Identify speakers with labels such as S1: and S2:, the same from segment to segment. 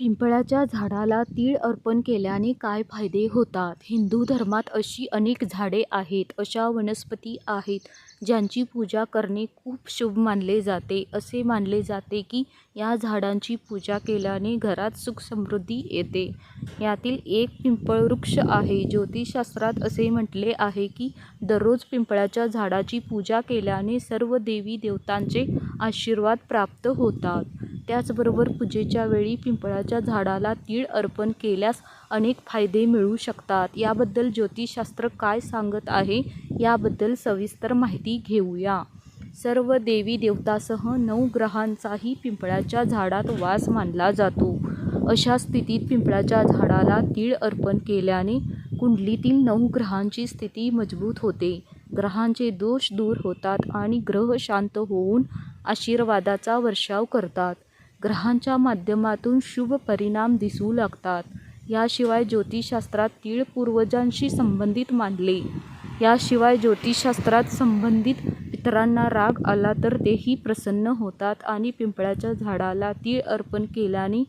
S1: पिंपळाच्या झाडाला तीळ अर्पण केल्याने काय फायदे होतात? हिंदू धर्मात अशी अनेक झाडे आहेत, अशा वनस्पती आहेत ज्यांची पूजा करणे खूप शुभ मानले जाते. असे मानले जाते की या झाडांची पूजा केल्याने घरात सुख-समृद्धी येते. यातील एक पिंपळ वृक्ष आहे. ज्योतिषशास्त्रात असे म्हटले आहे की दररोज पिंपळाच्या झाडाची पूजा केल्याने सर्व देवी-देवतांचे आशीर्वाद प्राप्त होतात. त्याचबरोबर पूजेच्या वेळी पिंपळाच्या झाडाला तीळ अर्पण केल्यास अनेक फायदे मिळू शकतात. याबद्दल ज्योतिषशास्त्र काय सांगत आहे, याबद्दल सविस्तर माहिती घेऊया. सर्व देवी देवतासह नऊ ग्रहांचाही पिंपळाच्या झाडात वास मानला जातो. अशा स्थितीत पिंपळाच्या झाडाला तीळ अर्पण केल्याने कुंडलीतील नऊ ग्रहांची स्थिती मजबूत होते, ग्रहांचे दोष दूर होतात आणि ग्रह शांत होऊन आशीर्वादाचा वर्षाव करतात. ग्रहांच्या माध्यमातून शुभ परिणाम दिसू लागतात. याशिवाय ज्योतिषशास्त्रात तीळ पूर्वजांशी संबंधित मानले. याशिवाय ज्योतिषशास्त्रात संबंधित पितरांना राग आला तर तेही प्रसन्न होतात आणि पिंपळाच्या झाडाला तीळ अर्पण केल्याने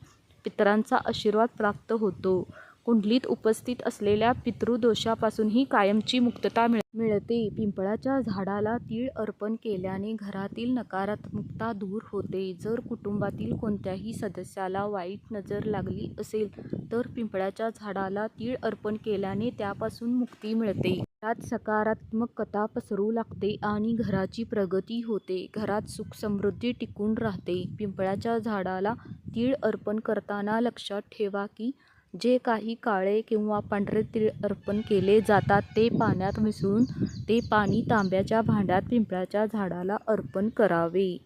S1: पितरांचा आशीर्वाद प्राप्त होतो. कुंडलीत उपस्थित असलेल्या पितृदोषापासूनही कायमची मुक्तता मिळते मिळते. पिंपळाच्या झाडाला तीळ अर्पण केल्याने घरातील नकारात्मकता दूर होते. जर कुटुंबातील कोणत्याही सदस्याला वाईट नजर लागली असेल तर पिंपळाच्या झाडाला तीळ अर्पण केल्याने त्यापासून मुक्ती मिळते. घरात सकारात्मकता पसरू लागते आणि घराची प्रगती होते. घरात सुख-समृद्धी टिकून राहते. पिंपळाच्या झाडाला तीळ अर्पण करताना लक्षात ठेवा की जे काही काळे किंवा पांढरे तीळ अर्पण केले जातात ते पाण्यात मिसळून ते पाणी तांब्याच्या भांड्यात पिंपळाच्या झाडाला अर्पण करावे.